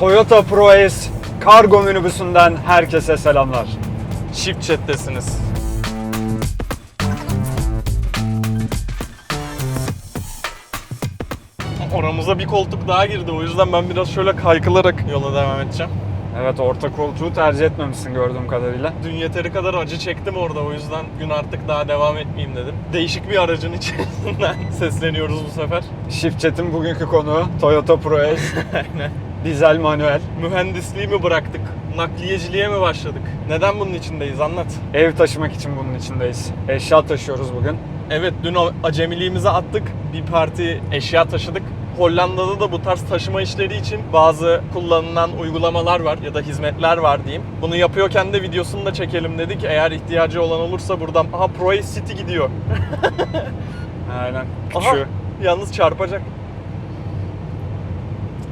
Toyota ProAce kargo minibüsünden herkese selamlar. Shift chat'tesiniz. Oramıza bir koltuk daha girdi. O yüzden ben biraz şöyle kaykılarak yola devam edeceğim. Evet orta koltuğu tercih etmemişsin gördüğüm kadarıyla. Dün yeteri kadar acı çektim orada. O yüzden gün artık daha devam etmeyeyim dedim. Değişik bir aracın içerisinden sesleniyoruz bu sefer. Shift Chat'in bugünkü konuğu Toyota ProAce. Aynen. Dizel manuel. Mühendisliği mi bıraktık? Nakliyeciliğe mi başladık? Neden bunun içindeyiz? Anlat. Ev taşımak için bunun içindeyiz. Eşya taşıyoruz bugün. Evet dün acemiliğimizi attık. Bir parti eşya taşıdık. Hollanda'da da bu tarz taşıma işleri için bazı kullanılan uygulamalar var ya da hizmetler var diyeyim. Bunu yapıyorken de videosunu da çekelim dedik. Eğer ihtiyacı olan olursa buradan aha ProAce City gidiyor. Aynen. Aha Küçüğü. yalnız çarpacak.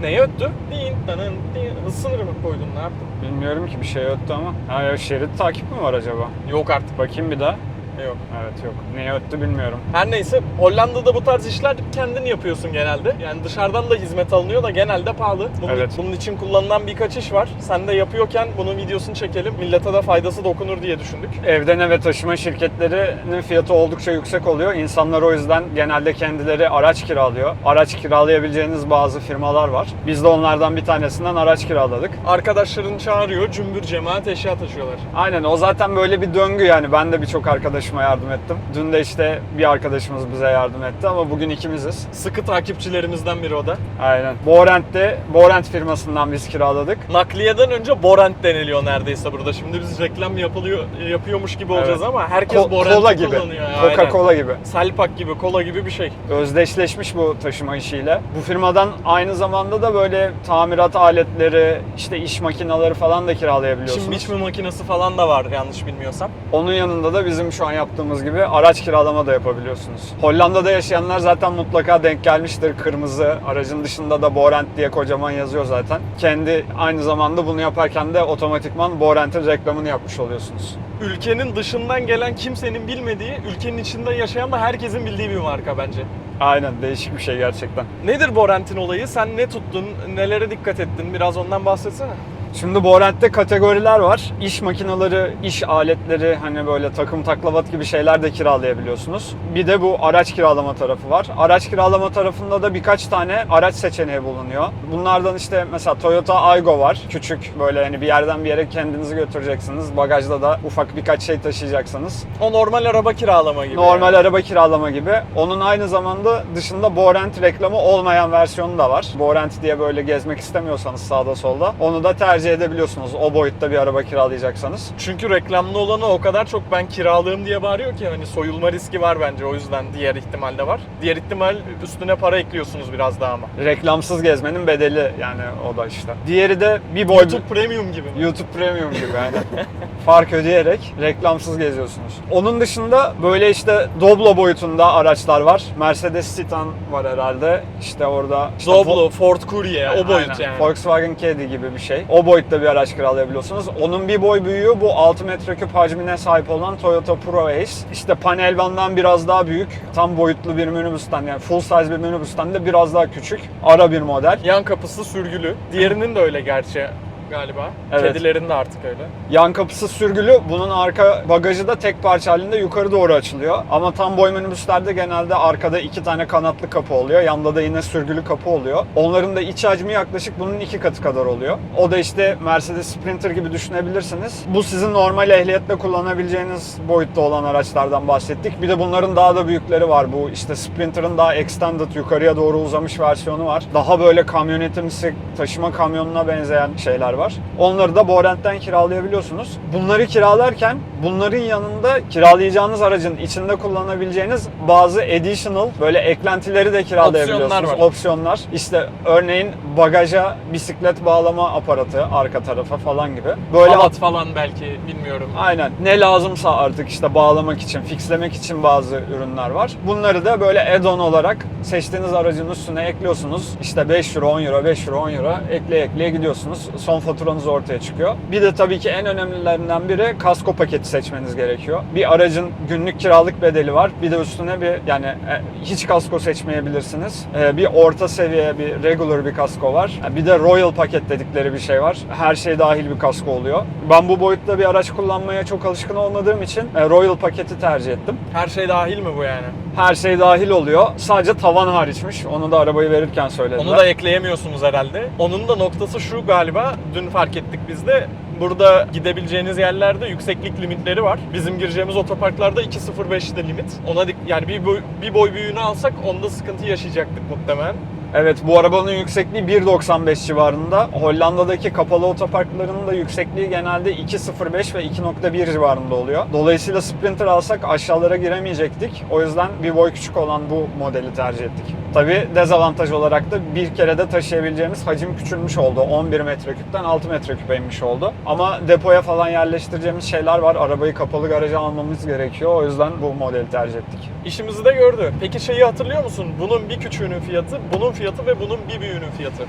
Neye öttü? Din, danın, din. Hız sınırı mı koydun ne yaptın? Bilmiyorum ki bir şey öttü ama. Ha ya şerit takip mi var acaba? Yok artık. Bakayım bir daha. Yok. Evet yok. Neye öttü bilmiyorum. Her neyse Hollanda'da bu tarz işler kendin yapıyorsun genelde. Yani dışarıdan da hizmet alınıyor da genelde pahalı. Bunun, Evet. bunun için kullanılan birkaç iş var. Sen de yapıyorken bunun videosunu çekelim. Millete de faydası dokunur diye düşündük. Evden eve taşıma şirketlerinin fiyatı oldukça yüksek oluyor. İnsanlar o yüzden genelde kendileri araç kiralıyor. Araç kiralayabileceğiniz bazı firmalar var. Biz de onlardan bir tanesinden araç kiraladık. Arkadaşların çağırıyor, cümbür cemaat eşya taşıyorlar. Aynen o zaten böyle bir döngü yani. Ben de birçok arkadaşıma yardım ettim. Dün de işte bir arkadaşımız bize yardım etti ama bugün ikimiziz. Sıkı takipçilerimizden biri o da. Aynen. Borent'te, Borent firmasından biz kiraladık. Nakliyeden önce Borent deniliyor neredeyse burada. Şimdi biz reklam yapılıyor yapıyormuş gibi olacağız Evet. ama herkes Ko- Borent kola gibi. kullanıyor. Coca-Cola gibi. Selpak gibi, kola gibi bir şey. özdeşleşmiş bu taşıma işiyle. Bu firmadan aynı zamanda da böyle tamirat aletleri, işte iş makineleri falan da kiralayabiliyorsunuz. Şimdi biçme makinesi falan da var yanlış bilmiyorsam. Onun yanında da bizim şu an yaptığımız gibi araç kiralama da yapabiliyorsunuz. Hollanda'da yaşayanlar zaten mutlaka denk gelmiştir. Kırmızı aracın dışında da Borent diye kocaman yazıyor zaten. Kendi aynı zamanda bunu yaparken de otomatikman Borent'in reklamını yapmış oluyorsunuz. ülkenin dışından gelen kimsenin bilmediği, ülkenin içinde yaşayan da herkesin bildiği bir marka bence. Aynen değişik bir şey gerçekten. Nedir Borent'in olayı? Sen ne tuttun? Nelere dikkat ettin? Biraz ondan bahsetsene. Şimdi Borent'te kategoriler var. İş makineleri, iş aletleri, hani böyle takım taklavat gibi şeyler de kiralayabiliyorsunuz. Bir de bu araç kiralama tarafı var. Araç kiralama tarafında da birkaç tane araç seçeneği bulunuyor. Bunlardan işte mesela Toyota Aygo var. Küçük böyle hani bir yerden bir yere kendinizi götüreceksiniz. Bagajda da ufak birkaç şey taşıyacaksınız. O normal araba kiralama gibi. Normal yani. araba kiralama gibi. Onun aynı zamanda dışında Borent reklamı olmayan versiyonu da var. Borent diye böyle gezmek istemiyorsanız sağda solda onu da tercih edebiliyorsunuz. O boyutta bir araba kiralayacaksanız. Çünkü reklamlı olanı o kadar çok ben kiralığım diye bağırıyor ki hani soyulma riski var bence o yüzden diğer ihtimal de var. Diğer ihtimal üstüne para ekliyorsunuz biraz daha ama. Reklamsız gezmenin bedeli yani o da işte. Diğeri de bir boy YouTube Premium gibi mi? YouTube Premium gibi aynen. Fark ödeyerek reklamsız geziyorsunuz. Onun dışında böyle işte Doblo boyutunda araçlar var. Mercedes Titan var herhalde. İşte orada işte Doblo, Ford Courier o boyut Aynen. yani. Volkswagen Caddy gibi bir şey. O boyutta bir araç kiralayabiliyorsunuz. Onun bir boy büyüğü bu 6 metreküp hacmine sahip olan Toyota Pro Ace. İşte panel vandan biraz daha büyük. Tam boyutlu bir minibüsten yani full size bir minibüsten de biraz daha küçük. Ara bir model. Yan kapısı sürgülü. Diğerinin de öyle gerçi galiba. Evet. Kedilerin de artık öyle. Yan kapısı sürgülü. Bunun arka bagajı da tek parça halinde yukarı doğru açılıyor. Ama tam boy minibüslerde genelde arkada iki tane kanatlı kapı oluyor. Yanda da yine sürgülü kapı oluyor. Onların da iç hacmi yaklaşık bunun iki katı kadar oluyor. O da işte Mercedes Sprinter gibi düşünebilirsiniz. Bu sizin normal ehliyetle kullanabileceğiniz boyutta olan araçlardan bahsettik. Bir de bunların daha da büyükleri var. Bu işte Sprinter'ın daha extended yukarıya doğru uzamış versiyonu var. Daha böyle kamyonetimsi taşıma kamyonuna benzeyen şeyler var. Onları da Borent'ten kiralayabiliyorsunuz. Bunları kiralarken bunların yanında kiralayacağınız aracın içinde kullanabileceğiniz bazı additional böyle eklentileri de kiralayabiliyorsunuz. Opsiyonlar var. Opsiyonlar. İşte örneğin bagaja bisiklet bağlama aparatı arka tarafa falan gibi. Böyle Halat falan belki bilmiyorum. Aynen. Ne lazımsa artık işte bağlamak için, fixlemek için bazı ürünler var. Bunları da böyle add-on olarak seçtiğiniz aracın üstüne ekliyorsunuz. İşte 5 euro, 10 euro, 5 euro, 10 euro ekleye ekleye gidiyorsunuz. Son faturanız ortaya çıkıyor. Bir de tabii ki en önemlilerinden biri kasko paketi seçmeniz gerekiyor. Bir aracın günlük kiralık bedeli var. Bir de üstüne bir yani e, hiç kasko seçmeyebilirsiniz. E, bir orta seviye bir regular bir kasko var. E, Bir de royal paket dedikleri bir şey var. Her şey dahil bir kasko oluyor. Ben bu boyutta bir araç kullanmaya çok alışkın olmadığım için royal paketi tercih ettim. Her şey dahil mi bu yani? Her şey dahil oluyor. Sadece tavan hariçmiş. Onu da arabayı verirken söylediler. Onu da ekleyemiyorsunuz herhalde. Onun da noktası şu galiba. Dün fark ettik biz de. Burada gidebileceğiniz yerlerde yükseklik limitleri var. Bizim gireceğimiz otoparklarda 2.05'de limit. Ona dik- yani bir boy, bir boy büyüğünü alsak onda sıkıntı yaşayacaktık muhtemelen. Evet bu arabanın yüksekliği 1.95 civarında. Hollanda'daki kapalı otoparklarının da yüksekliği genelde 2.05 ve 2.1 civarında oluyor. Dolayısıyla Sprinter alsak aşağılara giremeyecektik. O yüzden bir boy küçük olan bu modeli tercih ettik. Tabi dezavantaj olarak da bir kerede taşıyabileceğimiz hacim küçülmüş oldu. 11 metreküpten 6 metreküpe inmiş oldu. Ama depoya falan yerleştireceğimiz şeyler var. Arabayı kapalı garaja almamız gerekiyor. O yüzden bu modeli tercih ettik. İşimizi de gördü. Peki şeyi hatırlıyor musun? Bunun bir küçüğünün fiyatı, bunun fiyatı ve bunun bir büyüğünün fiyatı.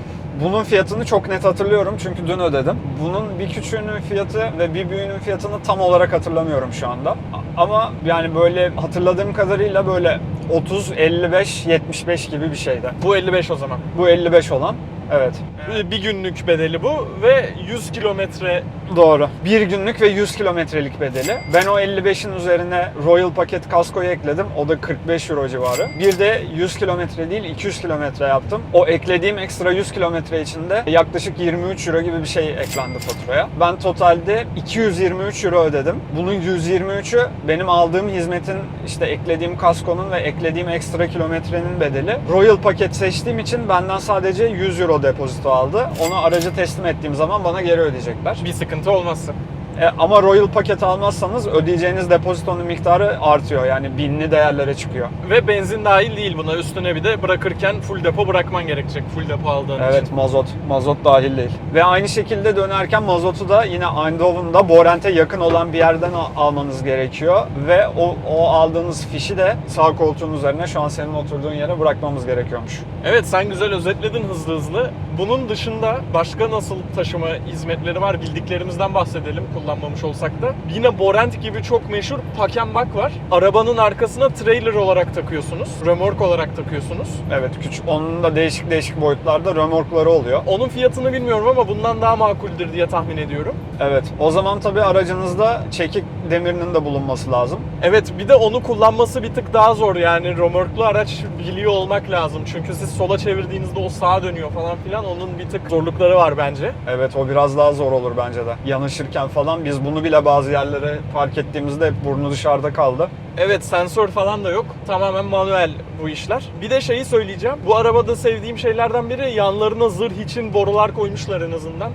Bunun fiyatını çok net hatırlıyorum çünkü dün ödedim. Bunun bir küçüğünün fiyatı ve bir büyüğünün fiyatını tam olarak hatırlamıyorum şu anda. Ama yani böyle hatırladığım kadarıyla böyle 30, 55, 75 gibi bir şeydi. Bu 55 o zaman. Bu 55 olan. Evet. Bir günlük bedeli bu ve 100 kilometre Doğru. Bir günlük ve 100 kilometrelik bedeli. Ben o 55'in üzerine Royal Paket kaskoyu ekledim. O da 45 euro civarı. Bir de 100 kilometre değil 200 kilometre yaptım. O eklediğim ekstra 100 kilometre içinde yaklaşık 23 euro gibi bir şey eklendi faturaya. Ben totalde 223 euro ödedim. Bunun 123'ü benim aldığım hizmetin işte eklediğim kaskonun ve eklediğim ekstra kilometrenin bedeli. Royal Paket seçtiğim için benden sadece 100 euro depozito aldı. Onu aracı teslim ettiğim zaman bana geri ödeyecekler. bir sıkıntı olmazsa. E, ama Royal paket almazsanız ödeyeceğiniz depozitonun miktarı artıyor. Yani binli değerlere çıkıyor. Ve benzin dahil değil buna. Üstüne bir de bırakırken full depo bırakman gerekecek. Full depo aldığın Evet için. mazot. Mazot dahil değil. Ve aynı şekilde dönerken mazotu da yine Eindhoven'da Borent'e yakın olan bir yerden al- almanız gerekiyor. Ve o, o aldığınız fişi de sağ koltuğun üzerine şu an senin oturduğun yere bırakmamız gerekiyormuş. Evet sen güzel özetledin hızlı hızlı. Bunun dışında başka nasıl taşıma hizmetleri var bildiklerimizden bahsedelim kullanmamış olsak da. Yine Borent gibi çok meşhur Pakenbak var. Arabanın arkasına trailer olarak takıyorsunuz. Römork olarak takıyorsunuz. Evet küçük. Onun da değişik değişik boyutlarda römorkları oluyor. Onun fiyatını bilmiyorum ama bundan daha makuldür diye tahmin ediyorum. Evet. O zaman tabii aracınızda çekik demirinin de bulunması lazım. Evet bir de onu kullanması bir tık daha zor yani römorklu araç biliyor olmak lazım. Çünkü siz sola çevirdiğinizde o sağa dönüyor falan filan onun bir tık zorlukları var bence. Evet o biraz daha zor olur bence de. Yanaşırken falan biz bunu bile bazı yerlere park ettiğimizde hep burnu dışarıda kaldı. Evet sensör falan da yok. Tamamen manuel bu işler. Bir de şeyi söyleyeceğim. Bu arabada sevdiğim şeylerden biri yanlarına zırh için borular koymuşlar en azından.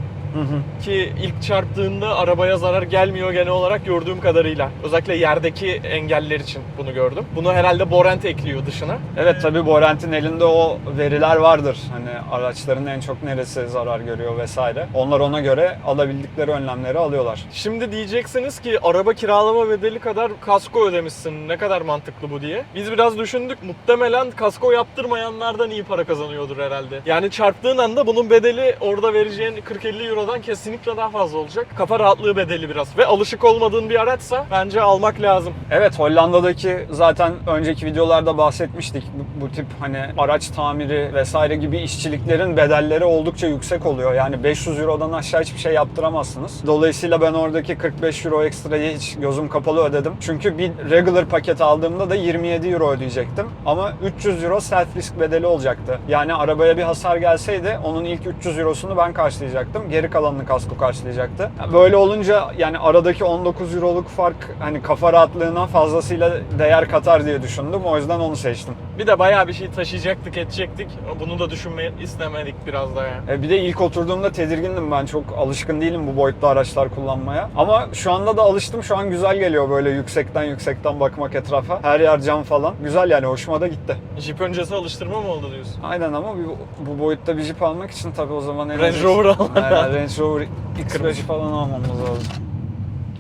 Ki ilk çarptığında arabaya zarar gelmiyor genel olarak gördüğüm kadarıyla. Özellikle yerdeki engeller için bunu gördüm. Bunu herhalde Borent ekliyor dışına. Evet tabii Borent'in elinde o veriler vardır. Hani araçların en çok neresi zarar görüyor vesaire. Onlar ona göre alabildikleri önlemleri alıyorlar. Şimdi diyeceksiniz ki araba kiralama bedeli kadar kasko ödemişsin. Ne kadar mantıklı bu diye. Biz biraz düşündük. Muhtemelen kasko yaptırmayanlardan iyi para kazanıyordur herhalde. Yani çarptığın anda bunun bedeli orada vereceğin 40-50 Euro'dan kesinlikle daha fazla olacak. Kafa rahatlığı bedeli biraz. Ve alışık olmadığın bir araçsa bence almak lazım. Evet Hollanda'daki zaten önceki videolarda bahsetmiştik. Bu, bu tip hani araç tamiri vesaire gibi işçiliklerin bedelleri oldukça yüksek oluyor. Yani 500 Euro'dan aşağı hiçbir şey yaptıramazsınız. Dolayısıyla ben oradaki 45 Euro ekstrayı hiç gözüm kapalı ödedim. Çünkü bir regular paket aldığımda da 27 Euro ödeyecektim. Ama 300 Euro self risk bedeli olacaktı. Yani arabaya bir hasar gelseydi onun ilk 300 Euro'sunu ben karşılayacaktım. Geri kalanını kasko karşılayacaktı. Böyle olunca yani aradaki 19 Euro'luk fark hani kafa rahatlığına fazlasıyla değer katar diye düşündüm. O yüzden onu seçtim. Bir de bayağı bir şey taşıyacaktık, edecektik. Bunu da düşünmeyi istemedik biraz da yani. E bir de ilk oturduğumda tedirgindim ben. Çok alışkın değilim bu boyutlu araçlar kullanmaya. Ama şu anda da alıştım. Şu an güzel geliyor böyle yüksekten yüksekten bakmak etrafa. Her yer cam falan. Güzel yani hoşuma da gitti. Jeep öncesi alıştırma mı oldu diyorsun? Aynen ama bu, bu boyutta bir Jeep almak için tabii o zaman en Range Rover alman lazım. Range Rover X5 falan almamız lazım.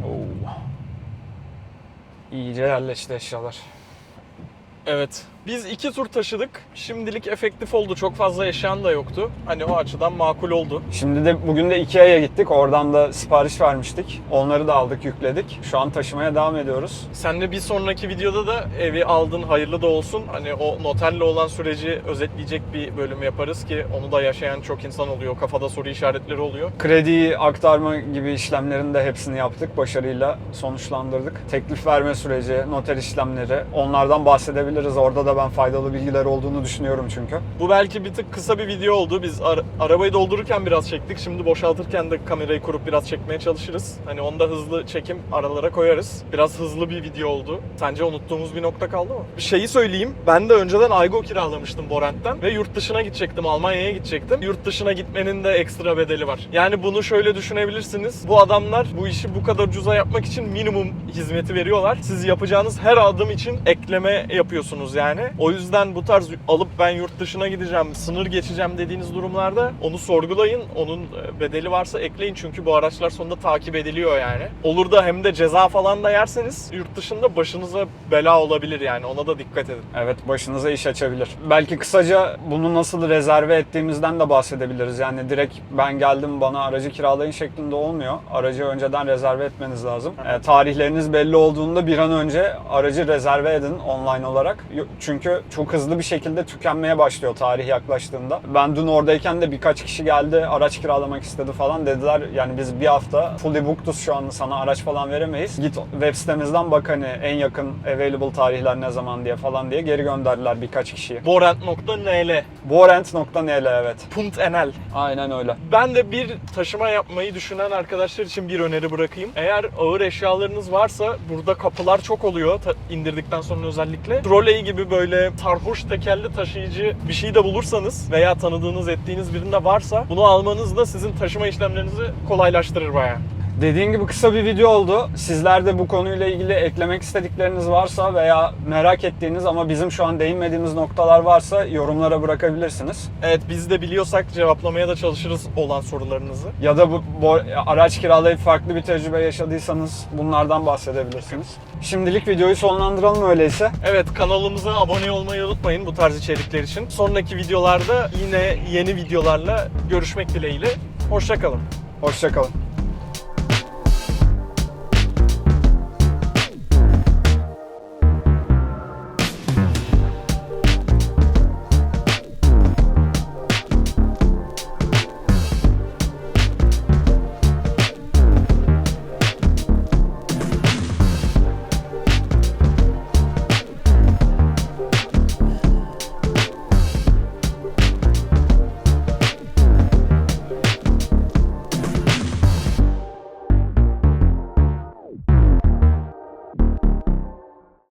Oo. İyice yerleşti eşyalar. Evet. Biz iki tur taşıdık. Şimdilik efektif oldu. Çok fazla eşyan da yoktu. Hani o açıdan makul oldu. Şimdi de bugün de Ikea'ya gittik. Oradan da sipariş vermiştik. Onları da aldık, yükledik. Şu an taşımaya devam ediyoruz. Senle bir sonraki videoda da evi aldın hayırlı da olsun. Hani o noterle olan süreci özetleyecek bir bölüm yaparız ki onu da yaşayan çok insan oluyor. Kafada soru işaretleri oluyor. Krediyi aktarma gibi işlemlerin de hepsini yaptık. Başarıyla sonuçlandırdık. Teklif verme süreci, noter işlemleri onlardan bahsedebiliriz. Orada da ben faydalı bilgiler olduğunu düşünüyorum çünkü. Bu belki bir tık kısa bir video oldu. Biz ara- arabayı doldururken biraz çektik. Şimdi boşaltırken de kamerayı kurup biraz çekmeye çalışırız. Hani onu da hızlı çekim aralara koyarız. Biraz hızlı bir video oldu. Sence unuttuğumuz bir nokta kaldı mı? Bir şeyi söyleyeyim. Ben de önceden Aygo kiralamıştım Borent'ten ve yurt dışına gidecektim. Almanya'ya gidecektim. Yurt dışına gitmenin de ekstra bedeli var. Yani bunu şöyle düşünebilirsiniz. Bu adamlar bu işi bu kadar ucuza yapmak için minimum hizmeti veriyorlar. Siz yapacağınız her adım için ekleme yapıyorsunuz yani. O yüzden bu tarz alıp ben yurt dışına gideceğim, sınır geçeceğim dediğiniz durumlarda onu sorgulayın. Onun e, bedeli varsa ekleyin çünkü bu araçlar sonunda takip ediliyor yani. Olur da hem de ceza falan da yerseniz yurt dışında başınıza bela olabilir yani. Ona da dikkat edin. Evet başınıza iş açabilir. Belki kısaca bunu nasıl rezerve ettiğimizden de bahsedebiliriz. Yani direkt ben geldim bana aracı kiralayın şeklinde olmuyor. Aracı önceden rezerve etmeniz lazım. E, tarihleriniz belli olduğunda bir an önce aracı rezerve edin online olarak. Yo- Çünkü çok hızlı bir şekilde tükenmeye başlıyor tarih yaklaştığında. Ben dün oradayken de birkaç kişi geldi araç kiralamak istedi falan dediler. Yani biz bir hafta fully booked'uz şu an sana araç falan veremeyiz. Git web sitemizden bak hani en yakın available tarihler ne zaman diye falan diye geri gönderdiler birkaç kişiyi. Borent.nl Borent.nl evet. .nl Aynen öyle. Ben de bir taşıma yapmayı düşünen arkadaşlar için bir öneri bırakayım. Eğer ağır eşyalarınız varsa burada kapılar çok oluyor ta- indirdikten sonra özellikle. Trolley gibi böyle sarhoş tekerli taşıyıcı bir şey de bulursanız veya tanıdığınız ettiğiniz birinde varsa bunu almanız da sizin taşıma işlemlerinizi kolaylaştırır bayağı. Dediğin gibi kısa bir video oldu. Sizler de bu konuyla ilgili eklemek istedikleriniz varsa veya merak ettiğiniz ama bizim şu an değinmediğimiz noktalar varsa yorumlara bırakabilirsiniz. Evet biz de biliyorsak cevaplamaya da çalışırız olan sorularınızı. Ya da bu, bu araç kiralayıp farklı bir tecrübe yaşadıysanız bunlardan bahsedebilirsiniz. Şimdilik videoyu sonlandıralım öyleyse. Evet kanalımıza abone olmayı unutmayın bu tarz içerikler için. Sonraki videolarda yine yeni videolarla görüşmek dileğiyle. Hoşçakalın. Hoşçakalın.